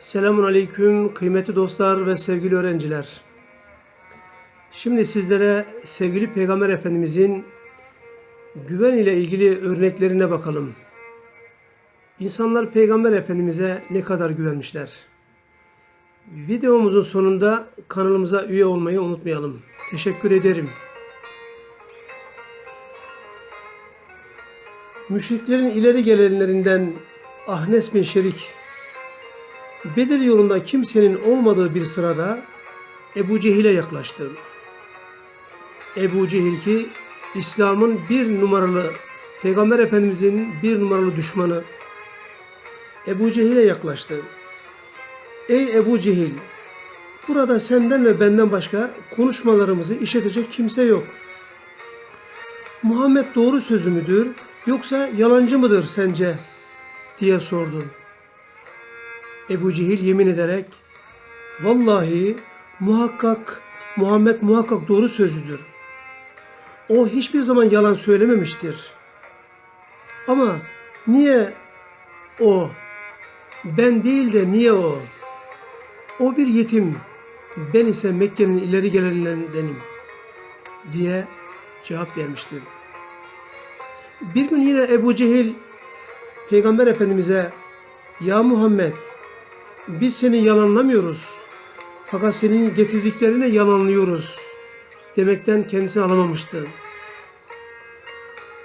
Selamun Aleyküm kıymetli dostlar ve sevgili öğrenciler. Şimdi sizlere sevgili Peygamber Efendimizin güven ile ilgili örneklerine bakalım. İnsanlar Peygamber Efendimiz'e ne kadar güvenmişler? Videomuzun sonunda kanalımıza üye olmayı unutmayalım. Teşekkür ederim. Müşriklerin ileri gelenlerinden Ahnes bin Şerik Bedir yolunda kimsenin olmadığı bir sırada Ebu Cehil'e yaklaştı. Ebu Cehil ki İslam'ın bir numaralı, Peygamber Efendimizin bir numaralı düşmanı Ebu Cehil'e yaklaştı. Ey Ebu Cehil, burada senden ve benden başka konuşmalarımızı işitecek kimse yok. Muhammed doğru sözü müdür yoksa yalancı mıdır sence? diye sordu. Ebu Cehil yemin ederek vallahi muhakkak Muhammed muhakkak doğru sözlüdür. O hiçbir zaman yalan söylememiştir. Ama niye o? Ben değil de niye o? O bir yetim. Ben ise Mekke'nin ileri gelenlerindenim diye cevap vermiştir. Bir gün yine Ebu Cehil Peygamber Efendimiz'e Ya Muhammed biz seni yalanlamıyoruz. Fakat senin getirdiklerini yalanlıyoruz. Demekten kendisini alamamıştı.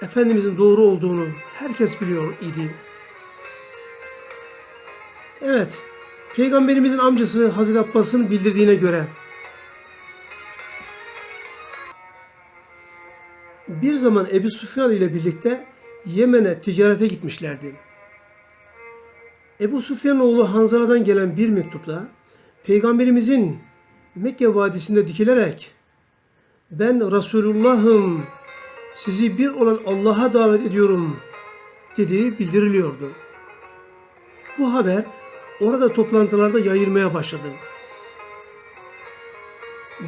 Efendimizin doğru olduğunu herkes biliyor idi. Evet, Peygamberimizin amcası Hazreti Abbas'ın bildirdiğine göre bir zaman Ebu Süfyan ile birlikte Yemen'e ticarete gitmişlerdi. Ebu Sufyan oğlu Hanzala'dan gelen bir mektupla Peygamberimizin Mekke vadisinde dikilerek ben Resulullah'ım sizi bir olan Allah'a davet ediyorum dediği bildiriliyordu. Bu haber orada toplantılarda yayılmaya başladı.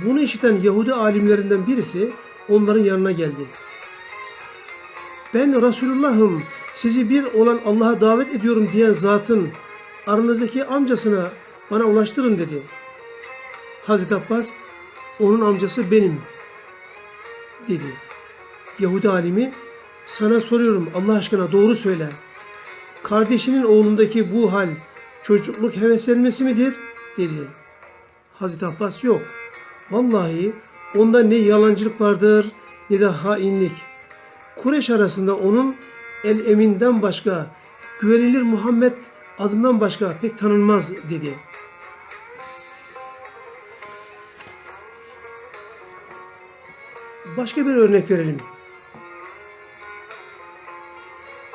Bunu işiten Yahudi alimlerinden birisi onların yanına geldi. Ben Resulullah'ım sizi bir olan Allah'a davet ediyorum diyen zatın aranızdaki amcasına bana ulaştırın dedi. Hazreti Abbas onun amcası benim dedi. Yahudi alimi sana soruyorum Allah aşkına doğru söyle. Kardeşinin oğlundaki bu hal çocukluk heveslenmesi midir? dedi. Hazreti Abbas yok. Vallahi onda ne yalancılık vardır ne de hainlik. Kureş arasında onun El Emin'den başka, güvenilir Muhammed adından başka pek tanınmaz dedi. Başka bir örnek verelim.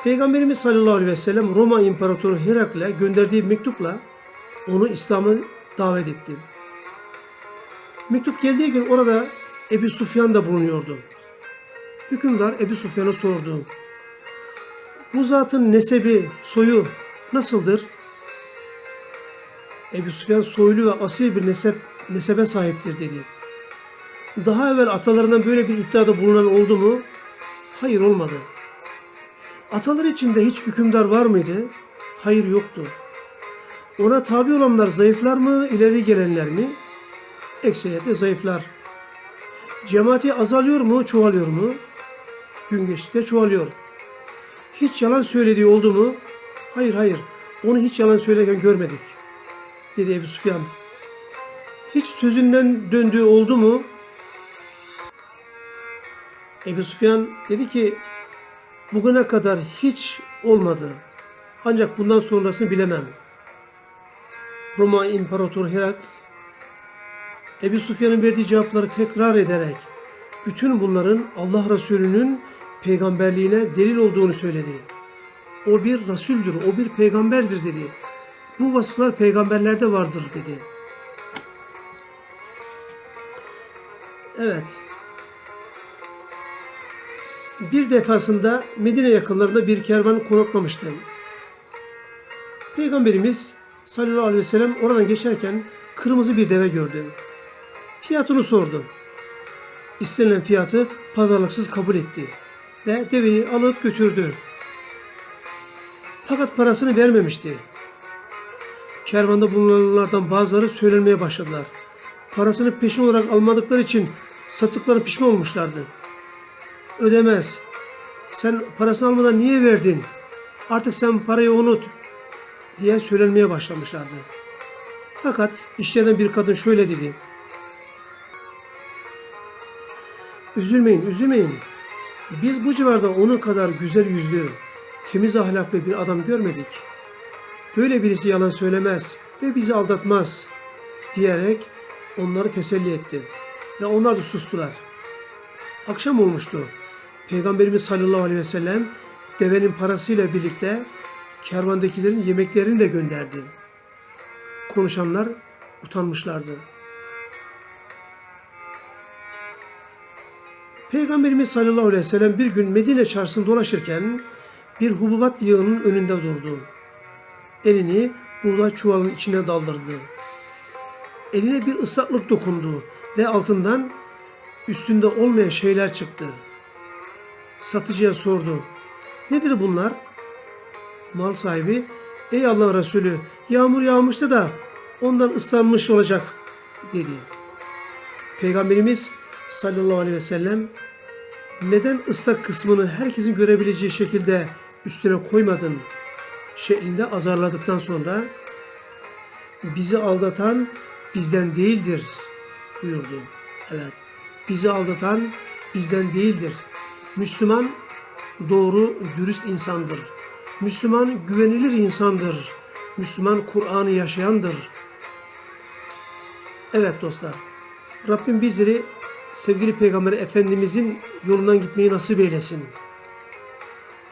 Peygamberimiz sallallahu aleyhi ve sellem Roma İmparatoru Herakle gönderdiği mektupla onu İslam'a davet etti. Mektup geldiği gün orada Ebu Sufyan da bulunuyordu. Hükümdar Ebu Sufyan'a sordu. Bu zatın nesebi, soyu nasıldır? Ebu Süfyan soylu ve asil bir nesep, nesebe sahiptir dedi. Daha evvel atalarından böyle bir iddiada bulunan oldu mu? Hayır olmadı. Atalar içinde hiç hükümdar var mıydı? Hayır yoktu. Ona tabi olanlar zayıflar mı, ileri gelenler mi? Ekseriyetle zayıflar. Cemaati azalıyor mu, çoğalıyor mu? Gün geçtikçe çoğalıyor. Hiç yalan söylediği oldu mu? Hayır hayır. Onu hiç yalan söylerken görmedik. Dedi Ebu Sufyan. Hiç sözünden döndüğü oldu mu? Ebu Sufyan dedi ki bugüne kadar hiç olmadı. Ancak bundan sonrasını bilemem. Roma İmparatoru Herak Ebu Sufyan'ın verdiği cevapları tekrar ederek bütün bunların Allah Resulü'nün peygamberliğine delil olduğunu söyledi. O bir rasuldür, o bir peygamberdir dedi. Bu vasıflar peygamberlerde vardır dedi. Evet. Bir defasında Medine yakınlarında bir kervan konaklamıştı. Peygamberimiz sallallahu aleyhi ve sellem oradan geçerken kırmızı bir deve gördü. Fiyatını sordu. İstenilen fiyatı pazarlıksız kabul etti ve deveyi alıp götürdü. Fakat parasını vermemişti. kervanda bulunanlardan bazıları söylenmeye başladılar. Parasını peşin olarak almadıkları için sattıkları pişman olmuşlardı. Ödemez. Sen parasını almadan niye verdin? Artık sen parayı unut diye söylenmeye başlamışlardı. Fakat işlerden bir kadın şöyle dedi. Üzülmeyin, üzülmeyin. Biz bu civarda onun kadar güzel yüzlü, temiz ahlaklı bir adam görmedik. Böyle birisi yalan söylemez ve bizi aldatmaz diyerek onları teselli etti. Ve onlar da sustular. Akşam olmuştu. Peygamberimiz sallallahu aleyhi ve sellem devenin parasıyla birlikte kervandakilerin yemeklerini de gönderdi. Konuşanlar utanmışlardı. Peygamberimiz sallallahu aleyhi ve sellem bir gün Medine çarşısında dolaşırken bir hububat yığının önünde durdu. Elini buğday çuvalının içine daldırdı. Eline bir ıslaklık dokundu ve altından üstünde olmayan şeyler çıktı. Satıcıya sordu. Nedir bunlar? Mal sahibi, ey Allah Resulü yağmur yağmıştı da ondan ıslanmış olacak dedi. Peygamberimiz sallallahu aleyhi ve sellem neden ıslak kısmını herkesin görebileceği şekilde üstüne koymadın şeklinde azarladıktan sonra bizi aldatan bizden değildir buyurdu. Evet. Bizi aldatan bizden değildir. Müslüman doğru, dürüst insandır. Müslüman güvenilir insandır. Müslüman Kur'an'ı yaşayandır. Evet dostlar. Rabbim bizleri sevgili Peygamber Efendimizin yolundan gitmeyi nasip eylesin.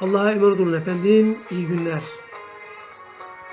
Allah'a emanet olun efendim. İyi günler.